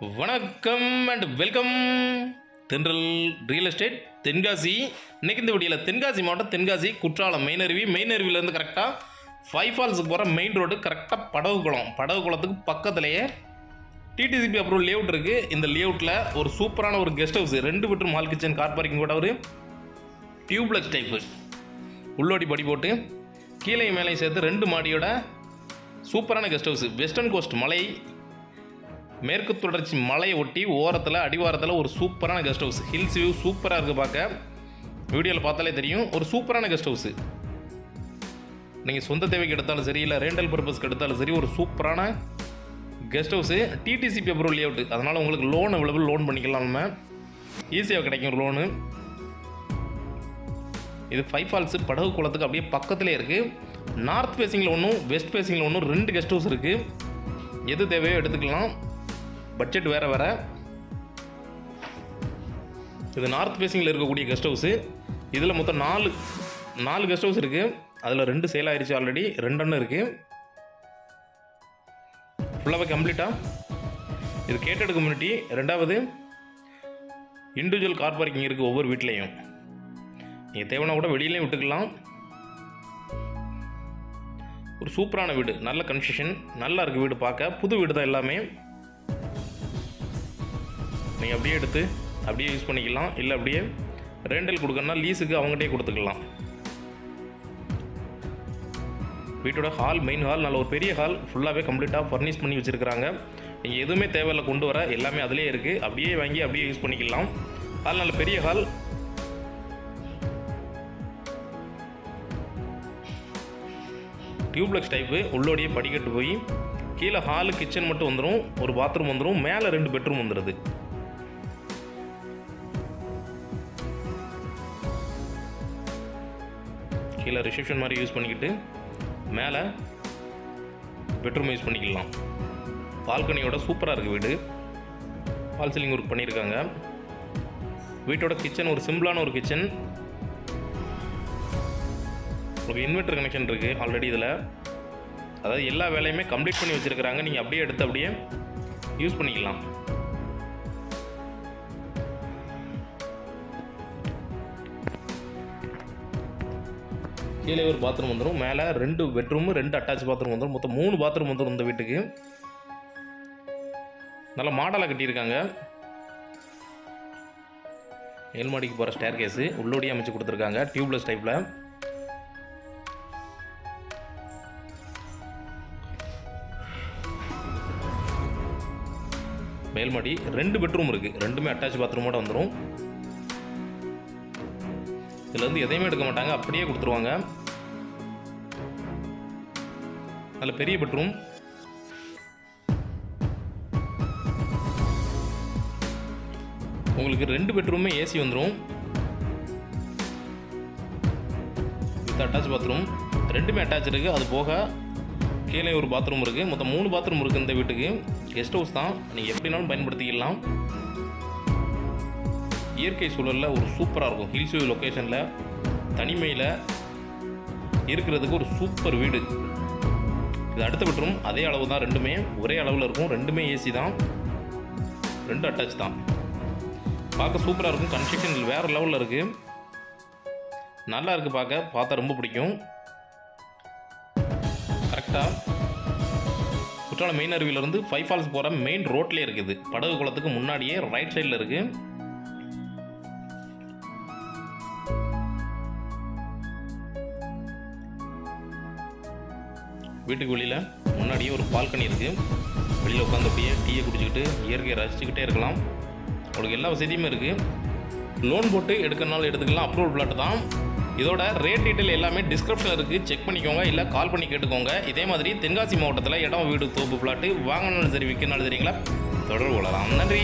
வணக்கம் and welcome Thendral real estate Tenkasi. இன்னைக்கு இந்த வீடியோவில் தென்காசி மாவட்டம் தென்காசி குற்றாலம் மெயின் அருவி. மெயின் அருவியிலேருந்து கரெக்டாக ஃபைவ் ஃபால்ஸுக்கு போகிற மெயின் ரோடு கரெக்டாக படகு குளம் படகு குளத்துக்கு பக்கத்துலேயே டிடிசிபி அப்ரூவல் லேஅவுட் இருக்குது இந்த லேஅவுட்டில் ஒரு சூப்பரான ஒரு கெஸ்ட் ஹவுஸ் ரெண்டு bedroom hall kitchen car parking கூட ஒரு டியூப்லெக்ஸ் டைப்பு உள்ளோடி படி போட்டு கீழே மேலேயும் சேர்த்து ரெண்டு மாடியோட சூப்பரான கெஸ்ட் ஹவுஸ் வெஸ்டர்ன் கோஸ்ட் மலை மேற்கு தொடர்ச்சி மலையை ஒட்டி ஓரத்தில் அடிவாரத்தில் ஒரு சூப்பரான கெஸ்ட் ஹவுஸ் ஹில்ஸ் வியூ சூப்பராக இருக்குது பார்க்க வீடியோவில் பார்த்தாலே தெரியும். ஒரு சூப்பரான கெஸ்ட் ஹவுஸு நீங்கள் சொந்த தேவைக்கு எடுத்தாலும் சரி இல்லை ரேண்டல் பர்பஸ்க்கு எடுத்தாலும் சரி ஒரு சூப்பரான guest house DTCP approval layout அதனால் உங்களுக்கு லோன் அவைலபிள் லோன் பண்ணிக்கலாம் நம்ம. ஈஸியாக கிடைக்கும் லோனு இது ஃபைவ் ஃபால்ஸு படகு குளத்துக்கு அப்படியே பக்கத்துலேயே இருக்குது நார்த் ஃபேஸிங்கில் ஒன்றும் வெஸ்ட் ஃபேஸிங்கில் ஒன்றும் ரெண்டு கெஸ்ட் ஹவுஸ் இருக்குது எது தேவையோ எடுத்துக்கலாம். பட்ஜெட் வேறு வேறு. இது நார்த் ஃபேஸிங்கில் இருக்கக்கூடிய கெஸ்ட் ஹவுஸு இதில் மொத்தம் நாலு நாலு கெஸ்ட் ஹவுஸ் இருக்குது அதில் ரெண்டு சேல் ஆயிடுச்சு ஆல்ரெடி ரெண்டெண்ணம் இருக்குது ஃபுல்லாகவே கம்ப்ளீட்டாக இது கேட்டட் கம்யூனிட்டி ரெண்டாவது இண்டிவிஜுவல் கார் பார்க்கிங் இருக்குது ஒவ்வொரு வீட்லேயும். நீங்கள் தேவைன்னா கூட வெளியிலையும் விட்டுக்கலாம். ஒரு சூப்பரான வீடு நல்ல கன்ஸ்ட்ரக்ஷன் நல்லா இருக்குது வீடு பார்க்க. புது வீடு தான் எல்லாமே. நீங்கள் அப்படியே எடுத்து அப்படியே யூஸ் பண்ணிக்கலாம். இல்லை அப்படியே ரெண்டல் கொடுக்கணும்னா லீஸுக்கு அவங்ககிட்டயே கொடுத்துக்கலாம். வீட்டோட ஹால் மெயின் ஹால் நல்ல ஒரு பெரிய ஹால் ஃபுல்லாகவே கம்ப்ளீட்டாக ஃபர்னிஷ் பண்ணி வச்சுருக்கிறாங்க. நீங்கள் எதுவுமே தேவையில்லை கொண்டு வர எல்லாமே அதிலே இருக்குது அப்படியே வாங்கி அப்படியே யூஸ் பண்ணிக்கலாம். ஹால் நல்ல பெரிய ஹால் டியூப்லெக்ஸ் டைப்பு உள்ளோடையே படிக்கட்டு போய் கீழே ஹாலு கிச்சன் மட்டும் வந்துடும் ஒரு பாத்ரூம் வந்துடும் மேலே ரெண்டு பெட்ரூம் வந்துடுது கீழே ரிசப்ஷன் மாதிரி யூஸ் பண்ணிக்கிட்டு மேலே பெட்ரூம் யூஸ் பண்ணிக்கலாம். பால்கனியோட சூப்பராக இருக்குது வீடு. ஃபால் சீலிங் ஒர்க் பண்ணியிருக்காங்க வீட்டோட கிச்சன் ஒரு சிம்பிளான ஒரு கிச்சன் உங்களுக்கு இன்வெர்டர் கனெக்ஷன் இருக்குது ஆல்ரெடி இதில். அதாவது எல்லா வேலையுமே கம்ப்ளீட் பண்ணி வச்சுருக்கிறாங்க. நீங்கள் அப்படியே எடுத்து அப்படியே யூஸ் பண்ணிக்கலாம். கீழே ஒரு பாத்ரூம் வந்துடும் மேலே ரெண்டு பெட்ரூமு ரெண்டு அட்டாச் பாத்ரூம் வந்துடும் மொத்தம் மூணு பாத்ரூம் வந்துடும் இந்த வீட்டுக்கு. நல்ல மாடலாக கட்டியிருக்காங்க. ஏழ்மாடிக்கு போகிற ஸ்டேர் கேஸு உள்ளோடி அமைச்சு கொடுத்துருக்காங்க டியூப்லெஸ் டைப்பில் மேல்மாடி ரெண்டு பெட்ரூம் இருக்குது ரெண்டுமே அட்டாச் பாத்ரூமோட வந்துடும் இதுலேருந்து எதையுமே எடுக்க மாட்டாங்க அப்படியே கொடுத்துருவாங்க. நல்ல பெரிய பெட்ரூம் உங்களுக்கு ரெண்டு பெட்ரூமே ஏசி வந்துடும் வித் அட்டாச் பாத்ரூம் ரெண்டுமே அட்டாச் இருக்குது அது போக கீழே ஒரு பாத்ரூம் இருக்குது மொத்தம் மூணு பாத்ரூம் இருக்குது இந்த வீட்டுக்கு. கெஸ்ட் ஹவுஸ் தான். நீங்கள் எப்படினாலும் பயன்படுத்திக்கலாம். இயற்கை சூழலில் ஒரு சூப்பராக இருக்கும். ஹில்ஸ் லொக்கேஷனில் தனிமையில் இருக்கிறதுக்கு ஒரு சூப்பர் வீடு. இது அடுத்த பெட்ரூம் அதே அளவு தான் ரெண்டுமே ஒரே அளவில் இருக்கும். ரெண்டுமே ஏசி தான். ரெண்டு அட்டாச் தான். பார்க்க சூப்பராக இருக்கும். கன்ஸ்ட்ரக்ஷன் வேறு லெவலில் இருக்குது நல்லா இருக்குது பார்க்க. பார்த்தா ரொம்ப பிடிக்கும். கரெக்டாக குற்றாலம் மெயின் அருவியிலேருந்து ஃபைவ் ஃபால்ஸ் போகிற மெயின் ரோட்லேயே இருக்குது. படகு குளத்துக்கு முன்னாடியே ரைட் சைடில் இருக்குது வீட்டுக்கு வெளியில் முன்னாடியே ஒரு பால்கனி இருக்குது வெளியில் உட்காந்து அப்படியே டீயை குடிச்சிக்கிட்டு இயற்கையை ரசிச்சுக்கிட்டே இருக்கலாம். உங்களுக்கு எல்லா வசதியுமே இருக்குது லோன் போட்டு எடுக்கிறனால எடுத்துக்கலாம். அப்ரூவல் பிளாட் தான். இதோட ரேட் டீட்டெயில் எல்லாமே டிஸ்கிரிப்ஷனில் இருக்குது செக் பண்ணிக்கோங்க. இல்லை கால் பண்ணி கேட்டுக்கோங்க. இதே மாதிரி தென்காசி மாவட்டத்தில் இடம் வீடு தோப்பு பிளாட்டு வாங்கினாலும் சரி விற்கனாலும் சரிங்களா தொடர்பு கொள்ளலாம். நன்றி.